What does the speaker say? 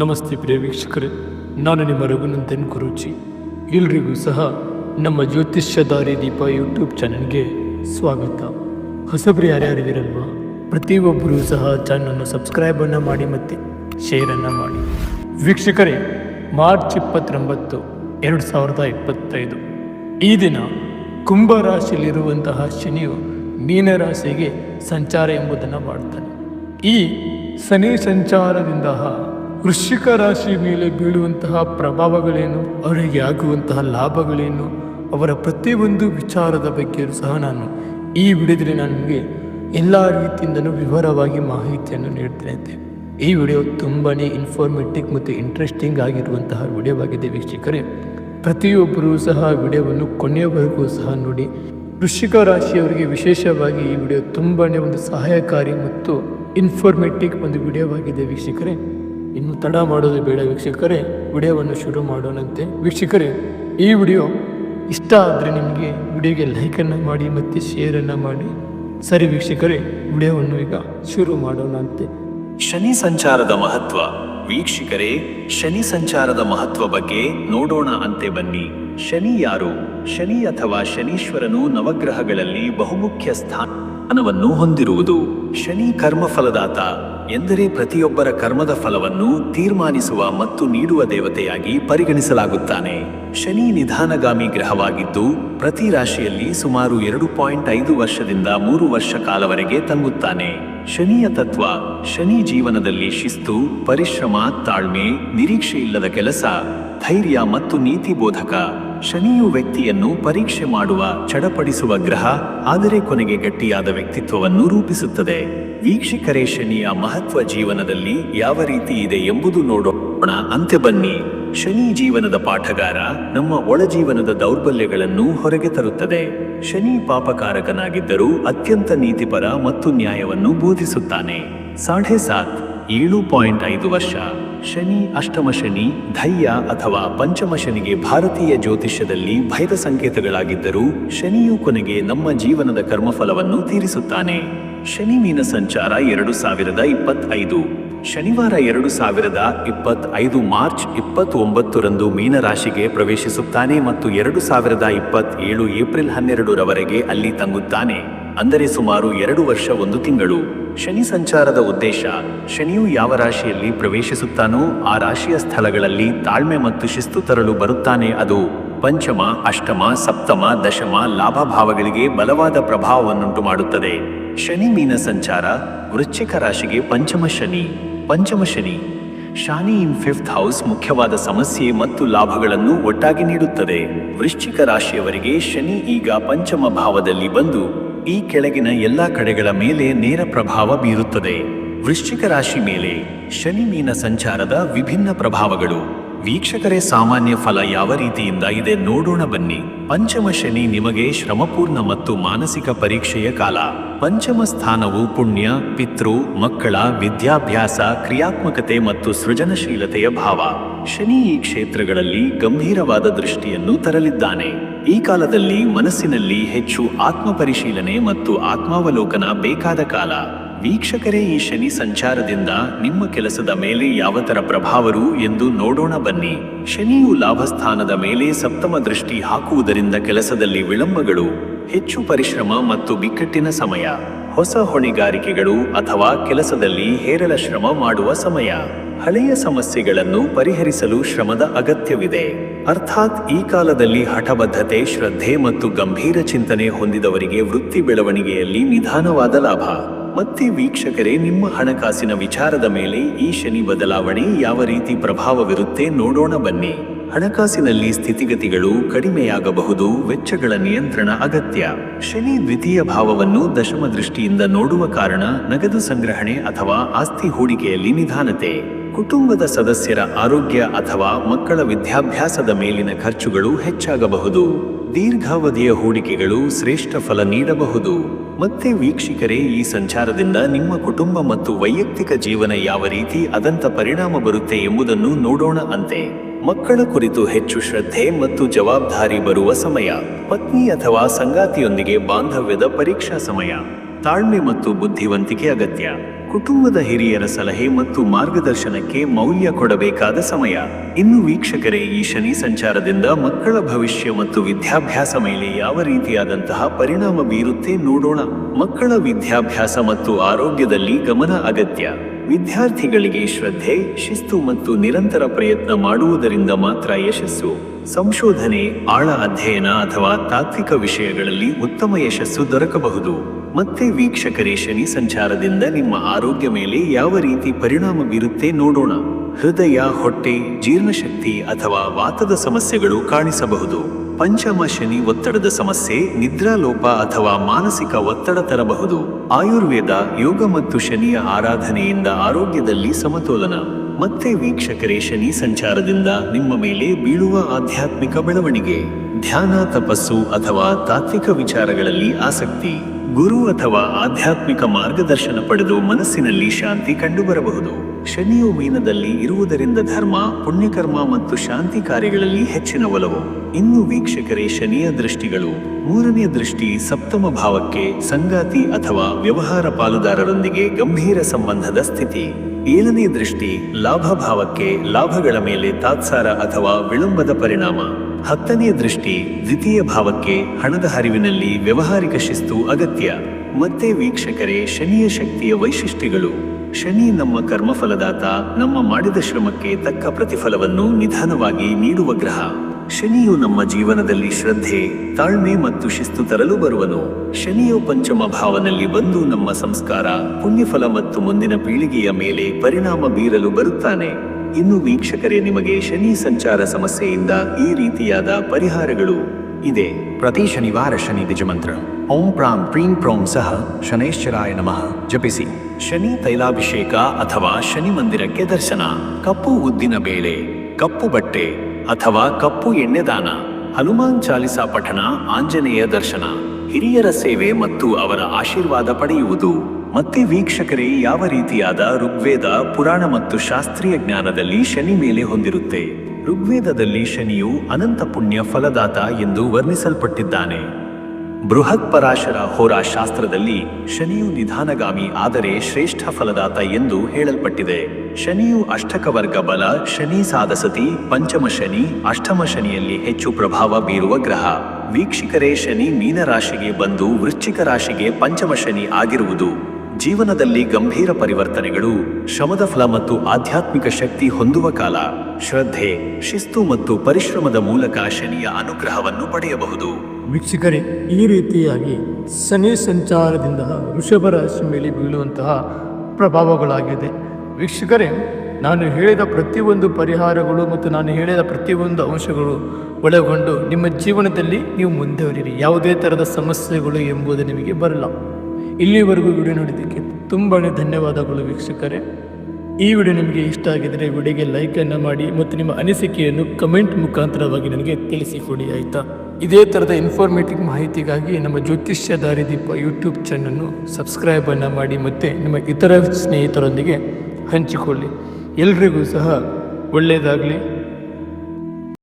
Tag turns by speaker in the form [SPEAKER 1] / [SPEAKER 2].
[SPEAKER 1] ನಮಸ್ತೆ ಪ್ರಿಯ ವೀಕ್ಷಕರೇ, ನಾನು ನಿಮ್ಮ ರಘುನಂದನ್ ಗುರೂಜಿ. ಎಲ್ರಿಗೂ ಸಹ ನಮ್ಮ ಜ್ಯೋತಿಷ್ಯ ದಾರಿ ದೀಪ ಯೂಟ್ಯೂಬ್ ಚಾನಲ್ಗೆ ಸ್ವಾಗತ. ಹೊಸಬ್ರು ಯಾರ್ಯಾರಿದ್ದೀರಲ್ವಾ, ಪ್ರತಿಯೊಬ್ಬರೂ ಸಹ ಚಾನಲನ್ನು ಸಬ್ಸ್ಕ್ರೈಬನ್ನು ಮಾಡಿ ಮತ್ತು ಶೇರನ್ನು ಮಾಡಿ. ವೀಕ್ಷಕರೇ, ಮಾರ್ಚ್ ಇಪ್ಪತ್ತೊಂಬತ್ತು, ಎರಡು ಸಾವಿರದ ಇಪ್ಪತ್ತೈದು. ಈ ದಿನ ಕುಂಭ ರಾಶಿಯಲ್ಲಿರುವಂತಹ ಶನಿಯು ಮೀನರಾಶಿಗೆ ಸಂಚಾರ ಎಂಬುದನ್ನು ಮಾಡ್ತಾನೆ. ಈ ಶನಿ ಸಂಚಾರದಿಂದ ವೃಶ್ಚಿಕ ರಾಶಿ ಮೇಲೆ ಬೀಳುವಂತಹ ಪ್ರಭಾವಗಳೇನು, ಅವರಿಗೆ ಆಗುವಂತಹ ಲಾಭಗಳೇನು, ಅವರ ಪ್ರತಿಯೊಂದು ವಿಚಾರದ ಬಗ್ಗೆ ಸಹ ನಾನು ಈ ವಿಡಿಯೋದಲ್ಲಿ ನಾನು ನಿಮಗೆ ಎಲ್ಲ ರೀತಿಯಿಂದಲೂ ವಿವರವಾಗಿ ಮಾಹಿತಿಯನ್ನು ನೀಡ್ತೇನೆ. ಈ ವಿಡಿಯೋ ತುಂಬಾ ಇನ್ಫಾರ್ಮೇಟಿವ್ ಮತ್ತು ಇಂಟ್ರೆಸ್ಟಿಂಗ್ ಆಗಿರುವಂತಹ ವಿಡಿಯೋವಾಗಿದೆ ವೀಕ್ಷಕರೇ. ಪ್ರತಿಯೊಬ್ಬರೂ ಸಹ ವಿಡಿಯೋವನ್ನು ಕೊನೆಯವರೆಗೂ ಸಹ ನೋಡಿ. ವೃಶ್ಚಿಕ ರಾಶಿಯವರಿಗೆ ವಿಶೇಷವಾಗಿ ಈ ವಿಡಿಯೋ ತುಂಬಾ ಒಂದು ಸಹಾಯಕಾರಿ ಮತ್ತು ಇನ್ಫಾರ್ಮೇಟಿವ್ ಒಂದು ವಿಡಿಯೋವಾಗಿದೆ ವೀಕ್ಷಕರೇ. ಇನ್ನು ತಡ ಮಾಡೋದು ಬೇಡ ವೀಕ್ಷಕರೇ. ವಿಡಿಯೋವನ್ನು ಶುರು ಮಾಡೋಣಂತೆ. ವೀಕ್ಷಕರೇ, ಈ ವಿಡಿಯೋ ಇಷ್ಟ ಆದರೆ ನಿಮಗೆ ವಿಡಿಯೋಗೆ ಲೈಕನ್ನು ಮಾಡಿ ಮತ್ತು ಶೇರನ್ನು ಮಾಡಿ. ಸರಿ ವೀಕ್ಷಕರೇ, ವಿಡಿಯೋವನ್ನು ಈಗ ಶುರು ಮಾಡೋಣಂತೆ.
[SPEAKER 2] ಶನಿ ಸಂಚಾರದ ಮಹತ್ವ. ವೀಕ್ಷಕರೇ, ಶನಿ ಸಂಚಾರದ ಮಹತ್ವ ಬಗ್ಗೆ ನೋಡೋಣ ಅಂತೆ ಬನ್ನಿ. ಶನಿ ಯಾರು? ಶನಿ ಅಥವಾ ಶನೀಶ್ವರನು ನವಗ್ರಹಗಳಲ್ಲಿ ಬಹುಮುಖ್ಯ ಸ್ಥಾನವನ್ನು ಹೊಂದಿರುವುದು. ಶನಿ ಕರ್ಮಫಲದಾತ. ಎಂದರೆ ಪ್ರತಿಯೊಬ್ಬರ ಕರ್ಮದ ಫಲವನ್ನು ತೀರ್ಮಾನಿಸುವ ಮತ್ತು ನೀಡುವ ದೇವತೆಯಾಗಿ ಪರಿಗಣಿಸಲಾಗುತ್ತಾನೆ. ಶನಿ ನಿಧಾನಗಾಮಿ ಗ್ರಹವಾಗಿದ್ದು, ಪ್ರತಿ ರಾಶಿಯಲ್ಲಿ ಸುಮಾರು ಎರಡು ಪಾಯಿಂಟ್ ಐದು ವರ್ಷದಿಂದ ಮೂರು ವರ್ಷ ಕಾಲವರೆಗೆ ತಂಗುತ್ತಾನೆ. ಶನಿಯ ತತ್ವ, ಶನಿ ಜೀವನದಲ್ಲಿ ಶಿಸ್ತು, ಪರಿಶ್ರಮ, ತಾಳ್ಮೆ ನಿರೀಕ್ಷೆ ಇಲ್ಲದ ಕೆಲಸ, ಧೈರ್ಯ ಮತ್ತು ನೀತಿ ಬೋಧಕ ಶನಿಯು ವ್ಯಕ್ತಿಯನ್ನು ಪರೀಕ್ಷೆ ಮಾಡುವ, ಚಡಪಡಿಸುವ ಗ್ರಹ, ಆದರೆ ಕೊನೆಗೆ ಗಟ್ಟಿಯಾದ ವ್ಯಕ್ತಿತ್ವವನ್ನು ರೂಪಿಸುತ್ತದೆ. ವೀಕ್ಷಕರೇ, ಶನಿಯ ಮಹತ್ವ ಜೀವನದಲ್ಲಿ ಯಾವ ರೀತಿ ಇದೆ ಎಂಬುದು ನೋಡೋಣ. ಅಂತ್ಯ ಬನ್ನಿ. ಶನಿ ಜೀವನದ ಪಾಠಗಾರ ನಮ್ಮ ಒಳಜೀವನದ ದೌರ್ಬಲ್ಯಗಳನ್ನು ಹೊರಗೆ ತರುತ್ತದೆ. ಶನಿ ಪಾಪಕಾರಕನಾಗಿದ್ದರೂ ಅತ್ಯಂತ ನೀತಿಪರ ಮತ್ತು ನ್ಯಾಯವನ್ನು ಬೋಧಿಸುತ್ತಾನೆ. ಸಾಢೆ ಸಾತ್, ಏಳು ಪಾಯಿಂಟ್ ಐದು ವರ್ಷ. ಶನಿ, ಅಷ್ಟಮ ಶನಿ ಧೈರ್ಯ ಅಥವಾ ಪಂಚಮ ಶನಿಗೆ ಭಾರತೀಯ ಜ್ಯೋತಿಷ್ಯದಲ್ಲಿ ಭಯದ ಸಂಕೇತಗಳಾಗಿದ್ದರೂ ಶನಿಯು ಕೊನೆಗೆ ನಮ್ಮ ಜೀವನದ ಕರ್ಮಫಲವನ್ನು ತೀರಿಸುತ್ತಾನೆ. ಶನಿ ಮೀನ ಸಂಚಾರ ಎರಡು ಸಾವಿರದ ಇಪ್ಪತ್ತೈದು. ಶನಿವಾರ ಎರಡು ಸಾವಿರದ ಇಪ್ಪತ್ತೈದು ಮಾರ್ಚ್ ಇಪ್ಪತ್ತೊಂಬತ್ತರಂದು ಮೀನರಾಶಿಗೆ ಪ್ರವೇಶಿಸುತ್ತಾನೆ ಮತ್ತು ಎರಡು ಸಾವಿರದ ಇಪ್ಪತ್ತೇಳು ಏಪ್ರಿಲ್ ಹನ್ನೆರಡರವರೆಗೆ ಅಲ್ಲಿ ತಂಗುತ್ತಾನೆ. ಅಂದರೆ ಸುಮಾರು ಎರಡು ವರ್ಷ ಒಂದು ತಿಂಗಳು. ಶನಿ ಸಂಚಾರದ ಉದ್ದೇಶ, ಶನಿಯು ಯಾವ ರಾಶಿಯಲ್ಲಿ ಪ್ರವೇಶಿಸುತ್ತಾನೋ ಆ ರಾಶಿಯ ಸ್ಥಳಗಳಲ್ಲಿ ತಾಳ್ಮೆ ಮತ್ತು ಶಿಸ್ತು ತರಲು ಬರುತ್ತಾನೆ ಅದು. ಪಂಚಮ, ಅಷ್ಟಮ, ಸಪ್ತಮ, ದಶಮ ಲಾಭಭಾವಗಳಿಗೆ ಬಲವಾದ ಪ್ರಭಾವವನ್ನುಂಟು ಮಾಡುತ್ತದೆ. ಶನಿ ಮೀನ ಸಂಚಾರ, ವೃಶ್ಚಿಕ ರಾಶಿಗೆ ಪಂಚಮ ಶನಿ. ಪಂಚಮ Shani, Shani in fifth house ಮುಖ್ಯವಾದ ಸಮಸ್ಯೆ ಮತ್ತು ಲಾಭಗಳನ್ನು ಒಟ್ಟಾಗಿ ನೀಡುತ್ತದೆ. ವೃಶ್ಚಿಕ ರಾಶಿಯವರಿಗೆ ಶನಿ ಈಗ ಪಂಚಮ ಭಾವದಲ್ಲಿ ಬಂದು ಈ ಕೆಳಗಿನ ಎಲ್ಲಾ ಕಡೆಗಳ ಮೇಲೆ ನೇರ ಪ್ರಭಾವ ಬೀರುತ್ತದೆ. ವೃಶ್ಚಿಕ ರಾಶಿ ಮೇಲೆ ಶನಿ ಮೀನ ಸಂಚಾರದ ವಿಭಿನ್ನ ಪ್ರಭಾವಗಳು. ವೀಕ್ಷಕರೇ, ಸಾಮಾನ್ಯ ಫಲ ಯಾವ ರೀತಿಯಿಂದ ಇದೆ ನೋಡೋಣ ಬನ್ನಿ. ಪಂಚಮ ಶನಿ ನಿಮಗೆ ಶ್ರಮಪೂರ್ಣ ಮತ್ತು ಮಾನಸಿಕ ಪರೀಕ್ಷೆಯ ಕಾಲ. ಪಂಚಮ ಸ್ಥಾನವು ಪುಣ್ಯ, ಪಿತೃ, ಮಕ್ಕಳ, ವಿದ್ಯಾಭ್ಯಾಸ, ಕ್ರಿಯಾತ್ಮಕತೆ ಮತ್ತು ಸೃಜನಶೀಲತೆಯ ಭಾವ. ಶನಿ ಈ ಕ್ಷೇತ್ರಗಳಲ್ಲಿ ಗಂಭೀರವಾದ ದೃಷ್ಟಿಯನ್ನು ತರಲಿದ್ದಾನೆ. ಈ ಕಾಲದಲ್ಲಿ ಮನಸ್ಸಿನಲ್ಲಿ ಹೆಚ್ಚು ಆತ್ಮಪರಿಶೀಲನೆ ಮತ್ತು ಆತ್ಮಾವಲೋಕನ ಬೇಕಾದ ಕಾಲ. ವೀಕ್ಷಕರೇ, ಈ ಶನಿ ಸಂಚಾರದಿಂದ ನಿಮ್ಮ ಕೆಲಸದ ಮೇಲೆ ಯಾವ ತರ ಪ್ರಭಾವರು ಎಂದು ನೋಡೋಣ ಬನ್ನಿ. ಶನಿಯು ಲಾಭಸ್ಥಾನದ ಮೇಲೆ ಸಪ್ತಮ ದೃಷ್ಟಿ ಹಾಕುವುದರಿಂದ ಕೆಲಸದಲ್ಲಿ ವಿಳಂಬಗಳು, ಹೆಚ್ಚು ಪರಿಶ್ರಮ ಮತ್ತು ಬಿಕ್ಕಟ್ಟಿನ ಸಮಯ, ಹೊಸ ಹೊಣೆಗಾರಿಕೆಗಳು ಅಥವಾ ಕೆಲಸದಲ್ಲಿ ಹೇರಳ ಶ್ರಮ ಮಾಡುವ ಸಮಯ, ಹಳೆಯ ಸಮಸ್ಯೆಗಳನ್ನು ಪರಿಹರಿಸಲು ಶ್ರಮದ ಅಗತ್ಯವಿದೆ. ಅರ್ಥಾತ್ ಈ ಕಾಲದಲ್ಲಿ ಹಠಬದ್ಧತೆ, ಶ್ರದ್ಧೆ ಮತ್ತು ಗಂಭೀರ ಚಿಂತನೆ ಹೊಂದಿದವರಿಗೆ ವೃತ್ತಿ ಬೆಳವಣಿಗೆಯಲ್ಲಿ ನಿಧಾನವಾದ ಲಾಭ. ಮತ್ತೆ ವೀಕ್ಷಕರೇ, ನಿಮ್ಮ ಹಣಕಾಸಿನ ವಿಚಾರದ ಮೇಲೆ ಈ ಶನಿ ಬದಲಾವಣೆ ಯಾವ ರೀತಿ ಪ್ರಭಾವವಿರುತ್ತೆ ನೋಡೋಣ ಬನ್ನಿ. ಹಣಕಾಸಿನಲ್ಲಿ ಸ್ಥಿತಿಗತಿಗಳು ಕಡಿಮೆಯಾಗಬಹುದು, ವೆಚ್ಚಗಳ ನಿಯಂತ್ರಣ ಅಗತ್ಯ. ಶನಿ ದ್ವಿತೀಯ ಭಾವವನ್ನು ದಶಮ ದೃಷ್ಟಿಯಿಂದ ನೋಡುವ ಕಾರಣ ನಗದು ಸಂಗ್ರಹಣೆ ಅಥವಾ ಆಸ್ತಿ ಹೂಡಿಕೆಯಲ್ಲಿ ನಿಧಾನತೆ. ಕುಟುಂಬದ ಸದಸ್ಯರ ಆರೋಗ್ಯ ಅಥವಾ ಮಕ್ಕಳ ವಿದ್ಯಾಭ್ಯಾಸದ ಮೇಲಿನ ಖರ್ಚುಗಳು ಹೆಚ್ಚಾಗಬಹುದು. ದೀರ್ಘಾವಧಿಯ ಹೂಡಿಕೆಗಳು ಶ್ರೇಷ್ಠ ಫಲ ನೀಡಬಹುದು. ಮತ್ತೆ ವೀಕ್ಷಕರೇ, ಈ ಸಂಚಾರದಿಂದ ನಿಮ್ಮ ಕುಟುಂಬ ಮತ್ತು ವೈಯಕ್ತಿಕ ಜೀವನ ಯಾವ ರೀತಿ ಅದಂತ ಪರಿಣಾಮ ಬರುತ್ತೆ ಎಂಬುದನ್ನು ನೋಡೋಣ ಅಂತೆ. ಮಕ್ಕಳ ಕುರಿತು ಹೆಚ್ಚು ಶ್ರದ್ಧೆ ಮತ್ತು ಜವಾಬ್ದಾರಿ ಬರುವ ಸಮಯ. ಪತ್ನಿ ಅಥವಾ ಸಂಗಾತಿಯೊಂದಿಗೆ ಬಾಂಧವ್ಯದ ಪರೀಕ್ಷಾ ಸಮಯ. ತಾಳ್ಮೆ ಮತ್ತು ಬುದ್ಧಿವಂತಿಕೆ ಅಗತ್ಯ. ಕುಟುಂಬದ ಹಿರಿಯರ ಸಲಹೆ ಮತ್ತು ಮಾರ್ಗದರ್ಶನಕ್ಕೆ ಮೌಲ್ಯ ಕೊಡಬೇಕಾದ ಸಮಯ. ಇನ್ನು ವೀಕ್ಷಕರೇ, ಈ ಶನಿ ಸಂಚಾರದಿಂದ ಮಕ್ಕಳ ಭವಿಷ್ಯ ಮತ್ತು ವಿದ್ಯಾಭ್ಯಾಸ ಮೇಲೆ ಯಾವ ರೀತಿಯಾದಂತಹ ಪರಿಣಾಮ ಬೀರುತ್ತೆ ನೋಡೋಣ. ಮಕ್ಕಳ ವಿದ್ಯಾಭ್ಯಾಸ ಮತ್ತು ಆರೋಗ್ಯದಲ್ಲಿ ಗಮನ ಅಗತ್ಯ. ವಿದ್ಯಾರ್ಥಿಗಳಿಗೆ ಶ್ರದ್ಧೆ, ಶಿಸ್ತು ಮತ್ತು ನಿರಂತರ ಪ್ರಯತ್ನ ಮಾಡುವುದರಿಂದ ಮಾತ್ರ ಯಶಸ್ಸು. ಸಂಶೋಧನೆ, ಆಳ ಅಧ್ಯಯನ ಅಥವಾ ತಾತ್ವಿಕ ವಿಷಯಗಳಲ್ಲಿ ಉತ್ತಮ ಯಶಸ್ಸು ದೊರಕಬಹುದು. ಮತ್ತೆ ವೀಕ್ಷಕರೇ, ಶನಿ ಸಂಚಾರದಿಂದ ನಿಮ್ಮ ಆರೋಗ್ಯ ಮೇಲೆ ಯಾವ ರೀತಿ ಪರಿಣಾಮ ಬೀರುತ್ತೆ ನೋಡೋಣ. ಹೃದಯ, ಹೊಟ್ಟೆ, ಜೀರ್ಣಶಕ್ತಿ ಅಥವಾ ವಾತದ ಸಮಸ್ಯೆಗಳು ಕಾಣಿಸಬಹುದು. ಪಂಚಮ ಶನಿ ಒತ್ತಡದ ಸಮಸ್ಯೆ, ನಿದ್ರಾಲೋಪ ಅಥವಾ ಮಾನಸಿಕ ಒತ್ತಡ ತರಬಹುದು. ಆಯುರ್ವೇದ, ಯೋಗ ಮತ್ತು ಶನಿಯ ಆರಾಧನೆಯಿಂದ ಆರೋಗ್ಯದಲ್ಲಿ ಸಮತೋಲನ. ಮತ್ತೆ ವೀಕ್ಷಕರೇ, ಶನಿ ಸಂಚಾರದಿಂದ ನಿಮ್ಮ ಮೇಲೆ ಬೀಳುವ ಆಧ್ಯಾತ್ಮಿಕ ಬೆಳವಣಿಗೆ. ಧ್ಯಾನ, ತಪಸ್ಸು ಅಥವಾ ತಾತ್ವಿಕ ವಿಚಾರಗಳಲ್ಲಿ ಆಸಕ್ತಿ, ಗುರು ಅಥವಾ ಆಧ್ಯಾತ್ಮಿಕ ಮಾರ್ಗದರ್ಶನ ಪಡೆದು ಮನಸ್ಸಿನಲ್ಲಿ ಶಾಂತಿ ಕಂಡುಬರಬಹುದು. ಶನಿಯು ಮೀನದಲ್ಲಿ ಇರುವುದರಿಂದ ಧರ್ಮ, ಪುಣ್ಯಕರ್ಮ ಮತ್ತು ಶಾಂತಿ ಕಾರ್ಯಗಳಲ್ಲಿ ಹೆಚ್ಚಿನ ಒಲವು. ಇನ್ನು ವೀಕ್ಷಕರೇ, ಶನಿಯ ದೃಷ್ಟಿಗಳು ಮೂರನೇ ದೃಷ್ಟಿ ಸಪ್ತಮ ಭಾವಕ್ಕೆ ಸಂಗಾತಿ ಅಥವಾ ವ್ಯವಹಾರ ಪಾಲುದಾರರೊಂದಿಗೆ ಗಂಭೀರ ಸಂಬಂಧದ ಸ್ಥಿತಿ. ಏಳನೇ ದೃಷ್ಟಿ, ಲಾಭ ಭಾವಕ್ಕೆ ಲಾಭಗಳ ಮೇಲೆ ತಾತ್ಸಾರ ಅಥವಾ ವಿಳಂಬದ ಪರಿಣಾಮ. ಹತ್ತನೇ ದೃಷ್ಟಿ ದ್ವಿತೀಯ ಭಾವಕ್ಕೆ ಹಣದ ಹರಿವಿನಲ್ಲಿ ವ್ಯವಹಾರಿಕ ಶಿಸ್ತು ಅಗತ್ಯ. ಮತ್ತೆ ವೀಕ್ಷಕರೇ, ಶನಿಯ ಶಕ್ತಿಯ ವೈಶಿಷ್ಟ್ಯಗಳು. ಶನಿ ನಮ್ಮ ಕರ್ಮಫಲದಾತ, ನಮ್ಮ ಮಾಡಿದ ಶ್ರಮಕ್ಕೆ ತಕ್ಕ ಪ್ರತಿಫಲವನ್ನು ನಿಧಾನವಾಗಿ ನೀಡುವ ಗ್ರಹ. ಶನಿಯು ನಮ್ಮ ಜೀವನದಲ್ಲಿ ಶ್ರದ್ಧೆ, ತಾಳ್ಮೆ ಮತ್ತು ಶಿಸ್ತು ತರಲು ಬರುವನು. ಶನಿಯು ಪಂಚಮ ಭಾವನಲ್ಲಿ ಬಂದು ನಮ್ಮ ಸಂಸ್ಕಾರ, ಪುಣ್ಯಫಲ ಮತ್ತು ಮುಂದಿನ ಪೀಳಿಗೆಯ ಮೇಲೆ ಪರಿಣಾಮ ಬೀರಲು ಬರುತ್ತಾನೆ. ಇನ್ನು ವೀಕ್ಷಕರೇ, ನಿಮಗೆ ಶನಿ ಸಂಚಾರ ಸಮಸ್ಯೆಯಿಂದ ಈ ರೀತಿಯಾದ ಪರಿಹಾರಗಳು ಇದೆ.
[SPEAKER 3] ಪ್ರತಿ ಶನಿವಾರ ಶನಿ ಮಂತ್ರ ಓಂ ಪ್ರಾಂ ಪ್ರೀಂ ಪ್ರೋಂ ಸಹ ಶನೈಶ್ಚರಾಯ ನಮಃ. ಜಪಿಸಿ.
[SPEAKER 2] ಶನಿ ತೈಲಾಭಿಷೇಕ ಅಥವಾ ಶನಿ ಮಂದಿರಕ್ಕೆ ದರ್ಶನ. ಕಪ್ಪು ಉದ್ದಿನ ಬೇಳೆ, ಕಪ್ಪು ಬಟ್ಟೆ ಅಥವಾ ಕಪ್ಪು ಎಣ್ಣೆದಾನ. ಹನುಮಾನ್ ಚಾಲಿಸಾ ಪಠಣ ಆಂಜನೇಯ ದರ್ಶನ. ಹಿರಿಯರ ಸೇವೆ ಮತ್ತು ಅವರ ಆಶೀರ್ವಾದ ಪಡೆಯುವುದು. ಮತ್ತೆ ವೀಕ್ಷಕರೇ, ಯಾವ ರೀತಿಯಾದ ಋಗ್ವೇದ ಪುರಾಣ ಮತ್ತು ಶಾಸ್ತ್ರೀಯ ಜ್ಞಾನದಲ್ಲಿ ಶನಿ ಮೇಲೆ ಹೊಂದಿರುತ್ತೆ? ಋಗ್ವೇದದಲ್ಲಿ ಶನಿಯು ಅನಂತ ಪುಣ್ಯ ಫಲದಾತ ಎಂದು ವರ್ಣಿಸಲ್ಪಟ್ಟಿದ್ದಾನೆ. ಬೃಹತ್ ಪರಾಶರ ಹೋರಾ ಶಾಸ್ತ್ರದಲ್ಲಿ ಶನಿಯು ನಿಧಾನಗಾಮಿ ಆದರೆ ಶ್ರೇಷ್ಠ ಫಲದಾತ ಎಂದು ಹೇಳಲ್ಪಟ್ಟಿದೆ. ಶನಿಯು ಅಷ್ಟಕ ವರ್ಗ ಬಲ, ಶನಿ ಸಾಧಸತಿ ಪಂಚಮ ಶನಿ, ಅಷ್ಟಮ ಶನಿಯಲ್ಲಿ ಹೆಚ್ಚು ಪ್ರಭಾವ ಬೀರುವ ಗ್ರಹ. ವೀಕ್ಷಕರೇ, ಶನಿ ಮೀನರಾಶಿಗೆ ಬಂದು ವೃಶ್ಚಿಕ ರಾಶಿಗೆ ಪಂಚಮ ಶನಿ ಆಗಿರುವುದು. ಜೀವನದಲ್ಲಿ ಗಂಭೀರ ಪರಿವರ್ತನೆಗಳು, ಶ್ರಮದ ಫಲ ಮತ್ತು ಆಧ್ಯಾತ್ಮಿಕ ಶಕ್ತಿ ಹೊಂದುವ ಕಾಲ, ಶ್ರದ್ಧೆ, ಶಿಸ್ತು ಮತ್ತು ಪರಿಶ್ರಮದ ಮೂಲಕ ಶನಿಯ ಅನುಗ್ರಹವನ್ನು ಪಡೆಯಬಹುದು.
[SPEAKER 1] ವೀಕ್ಷಕರೇ, ಈ ರೀತಿಯಾಗಿ ಶನಿ ಸಂಚಾರದಿಂದ ವೃಷಭ ರಾಶಿ ಮೇಲೆ ಬೀಳುವಂತಹ ಪ್ರಭಾವಗಳಾಗಿದೆ. ವೀಕ್ಷಕರೇ, ನಾನು ಹೇಳಿದ ಪ್ರತಿಯೊಂದು ಪರಿಹಾರಗಳು ಮತ್ತು ನಾನು ಹೇಳಿದ ಪ್ರತಿಯೊಂದು ಅಂಶಗಳು ಒಳಗೊಂಡು ನಿಮ್ಮ ಜೀವನದಲ್ಲಿ ನೀವು ಮುಂದುವರಿಯಿರಿ. ಯಾವುದೇ ಥರದ ಸಮಸ್ಯೆಗಳು ಎಂಬುದು ನಿಮಗೆ ಬರಲ್ಲ. ಇಲ್ಲಿವರೆಗೂ ವಿಡಿಯೋ ನೋಡಿದ್ದಕ್ಕೆ ತುಂಬಾ ಧನ್ಯವಾದಗಳು ವೀಕ್ಷಕರೇ. ಈ ವಿಡಿಯೋ ನಿಮಗೆ ಇಷ್ಟ ಆಗಿದರೆ ವಿಡಿಯೋಗೆ ಲೈಕನ್ನು ಮಾಡಿ ಮತ್ತು ನಿಮ್ಮ ಅನಿಸಿಕೆಯನ್ನು ಕಮೆಂಟ್ ಮುಖಾಂತರವಾಗಿ ನನಗೆ ತಿಳಿಸಿಕೊಡಿ, ಆಯಿತಾ? ಇದೇ ಥರದ ಇನ್ಫಾರ್ಮೇಟಿವ್ ಮಾಹಿತಿಗಾಗಿ ನಮ್ಮ ಜ್ಯೋತಿಷ್ಯ ದಾರಿದೀಪ ಯೂಟ್ಯೂಬ್ ಚಾನಲ್ನು ಸಬ್ಸ್ಕ್ರೈಬನ್ನು ಮಾಡಿ ಮತ್ತು ನಿಮ್ಮ ಇತರ ಸ್ನೇಹಿತರೊಂದಿಗೆ ಹಂಚಿಕೊಳ್ಳಿ. ಎಲ್ರಿಗೂ ಸಹ ಒಳ್ಳೆಯದಾಗಲಿ.